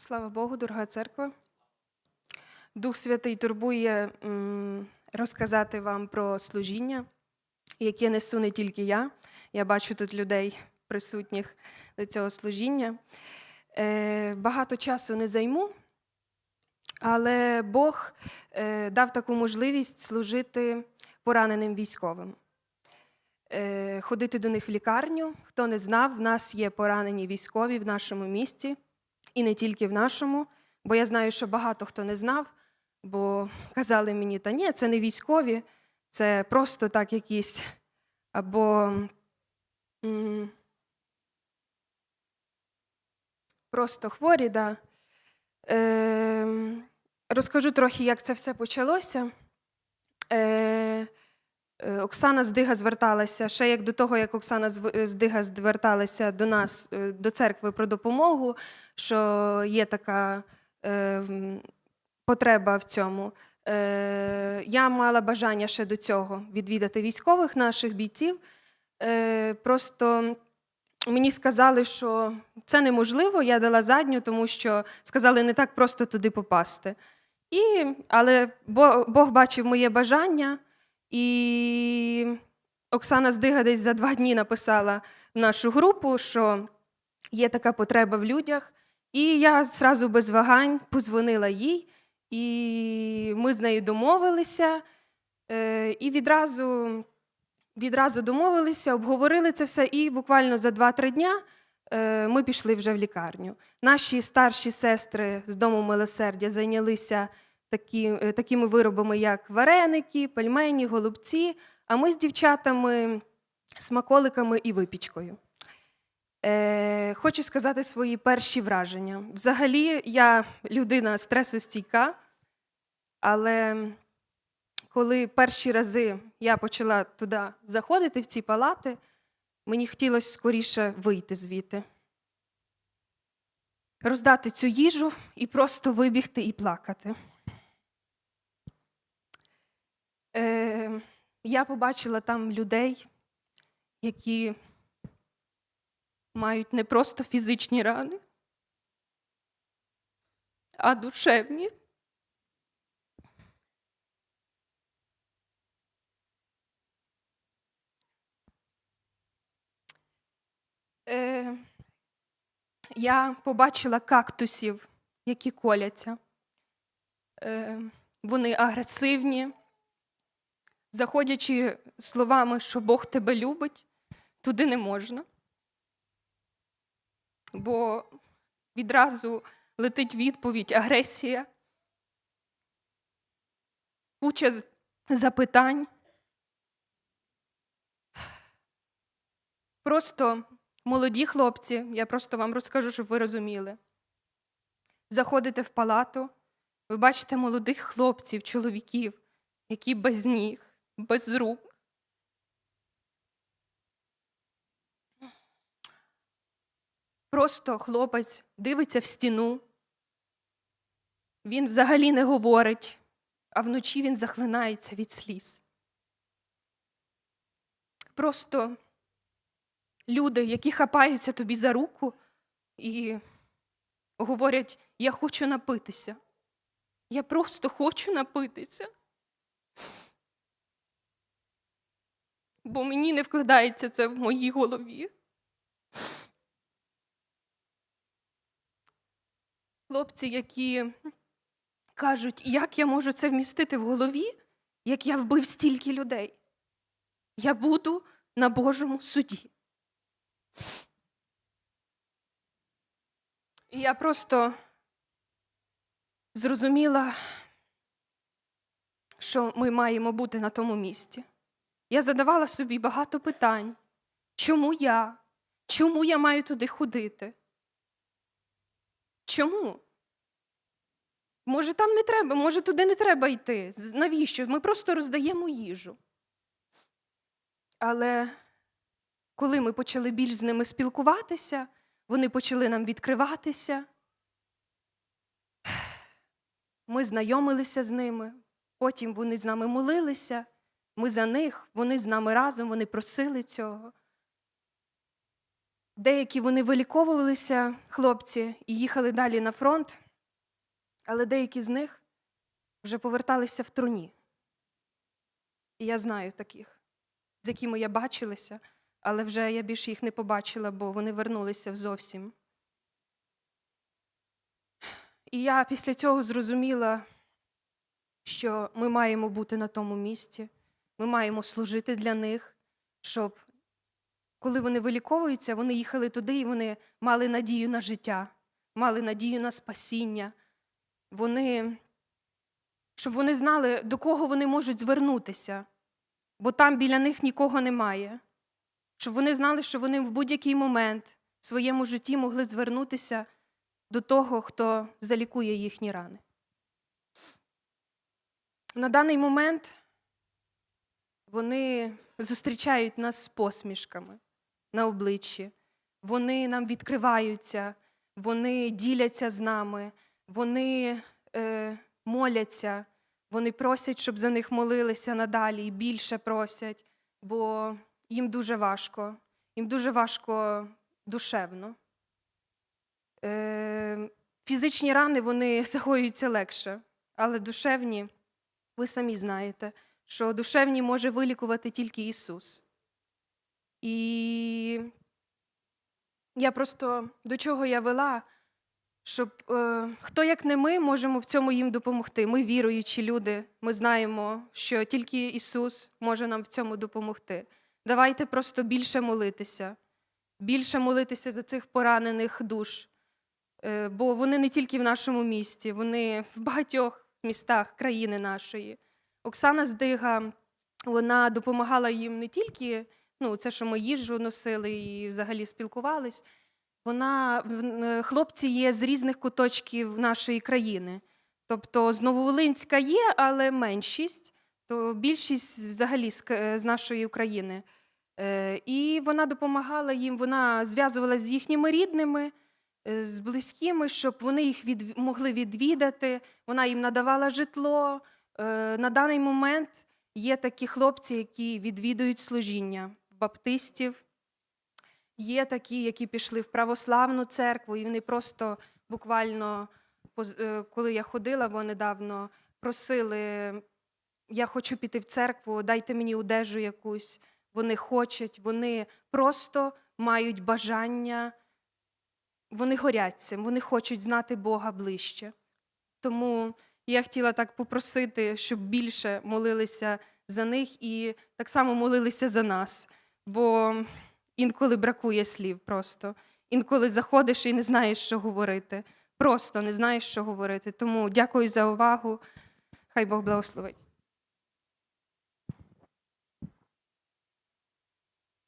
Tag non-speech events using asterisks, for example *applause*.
Слава Богу, дорога церква. Дух Святий турбує розказати вам про служіння, яке несу не тільки я. Я бачу тут людей, присутніх до цього служіння. Е, багато часу не займу, але Бог е, дав таку можливість служити пораненим військовим. Е, ходити до них в лікарню. Хто не знав, в нас є поранені військові в нашому місті, і не тільки в нашому, бо я знаю, що багато хто не знав, бо казали мені, та ні, це не військові, це просто так якісь або м, просто хворі. Да. Е, розкажу трохи, як це все почалося. Е, Оксана Здига зверталася ще як до того, як Оксана Здига зверталася до нас, е, до церкви про допомогу, що є така е, потреба в цьому. Е, я мала бажання ще до цього відвідати військових наших бійців. Е, просто мені сказали, що це неможливо. Я дала задню, тому що сказали, не так просто туди попасти. І, але Бо- Бог бачив моє бажання. І Оксана Здига десь за два дні написала в нашу групу, що є така потреба в людях. І я зразу без вагань позвонила їй, і ми з нею домовилися. Е, І відразу, відразу домовилися, обговорили це все, і буквально за 2-3 дня е, ми пішли вже в лікарню. Наші старші сестри з дому милосердя зайнялися такі, е, такими виробами, як вареники, пельмені, голубці, а ми з дівчатами смаколиками і випічкою. Е, хочу сказати свої перші враження. Взагалі, я людина стресостійка, але коли перші рази я почала туди заходити, в ці палати, мені хотілося скоріше вийти звідти, роздати цю їжу і просто вибігти і плакати. Е, я побачила там людей, які мають не просто фізичні рани, а душевні. Е, я побачила кактусів, які коляться. Е, вони агресивні, заходячи словами, що Бог тебе любить, туди не можна. Бо відразу летить відповідь агресія, куча запитань. Просто молоді хлопці, я просто вам розкажу, щоб ви розуміли. Заходите в палату, ви бачите молодих хлопців, чоловіків, які без ніг, без рук. Просто хлопець дивиться в стіну. Він взагалі не говорить, а вночі він захлинається від сліз. Просто люди, які хапаються тобі за руку і говорять: Я хочу напитися. Я просто хочу напитися. Бо мені не вкладається це в моїй голові. Хлопці, які кажуть, як я можу це вмістити в голові, як я вбив стільки людей. Я буду на Божому суді. І я просто зрозуміла, що ми маємо бути на тому місці. Я задавала собі багато питань. Чому я? Чому я маю туди ходити? Чому? Може, там не треба, може, туди не треба йти. Навіщо? Ми просто роздаємо їжу. Але коли ми почали більш з ними спілкуватися, вони почали нам відкриватися. Ми знайомилися з ними, потім вони з нами молилися, ми за них, вони з нами разом, вони просили цього. Деякі вони виліковувалися, хлопці, і їхали далі на фронт, але деякі з них вже поверталися в труні. І я знаю таких, з якими я бачилася, але вже я більше їх не побачила, бо вони вернулися зовсім. І я після цього зрозуміла, що ми маємо бути на тому місці, ми маємо служити для них, щоб коли вони виліковуються, вони їхали туди і вони мали надію на життя, мали надію на спасіння. Вони, щоб вони знали, до кого вони можуть звернутися, бо там біля них нікого немає. Щоб вони знали, що вони в будь-який момент в своєму житті могли звернутися до того, хто залікує їхні рани. На даний момент вони зустрічають нас з посмішками на обличчі. Вони нам відкриваються, вони діляться з нами, вони е, моляться, вони просять, щоб за них молилися надалі і більше просять, бо їм дуже важко, їм дуже важко душевно. Е, фізичні рани вони *laughs* загоюються легше, але душевні, ви самі знаєте, що душевні може вилікувати тільки Ісус. І я просто до чого я вела, щоб е, хто як не ми можемо в цьому їм допомогти. Ми віруючі люди, ми знаємо, що тільки Ісус може нам в цьому допомогти. Давайте просто більше молитися, більше молитися за цих поранених душ, е, бо вони не тільки в нашому місті, вони в багатьох містах країни нашої. Оксана Здига вона допомагала їм не тільки ну, це, що ми їжу носили і взагалі спілкувались. Вона е, хлопці є з різних куточків нашої країни. Тобто з Нововолинська є, але меншість, то більшість взагалі з, нашої України. Е, І вона допомагала їм, вона зв'язувалася з їхніми рідними, е, з близькими, щоб вони їх від, могли відвідати. Вона їм надавала житло. Е, На даний момент є такі хлопці, які відвідують служіння баптистів. Є такі, які пішли в православну церкву, і вони просто буквально, е, коли я ходила бо недавно, просили, я хочу піти в церкву, дайте мені одежу якусь. Вони хочуть, вони просто мають бажання, вони горять цим, вони хочуть знати Бога ближче. Тому я хотіла так попросити, щоб більше молилися за них і так само молилися за нас. Бо інколи бракує слів просто. Інколи заходиш і не знаєш, що говорити. Просто не знаєш, що говорити. Тому дякую за увагу. Хай Бог благословить.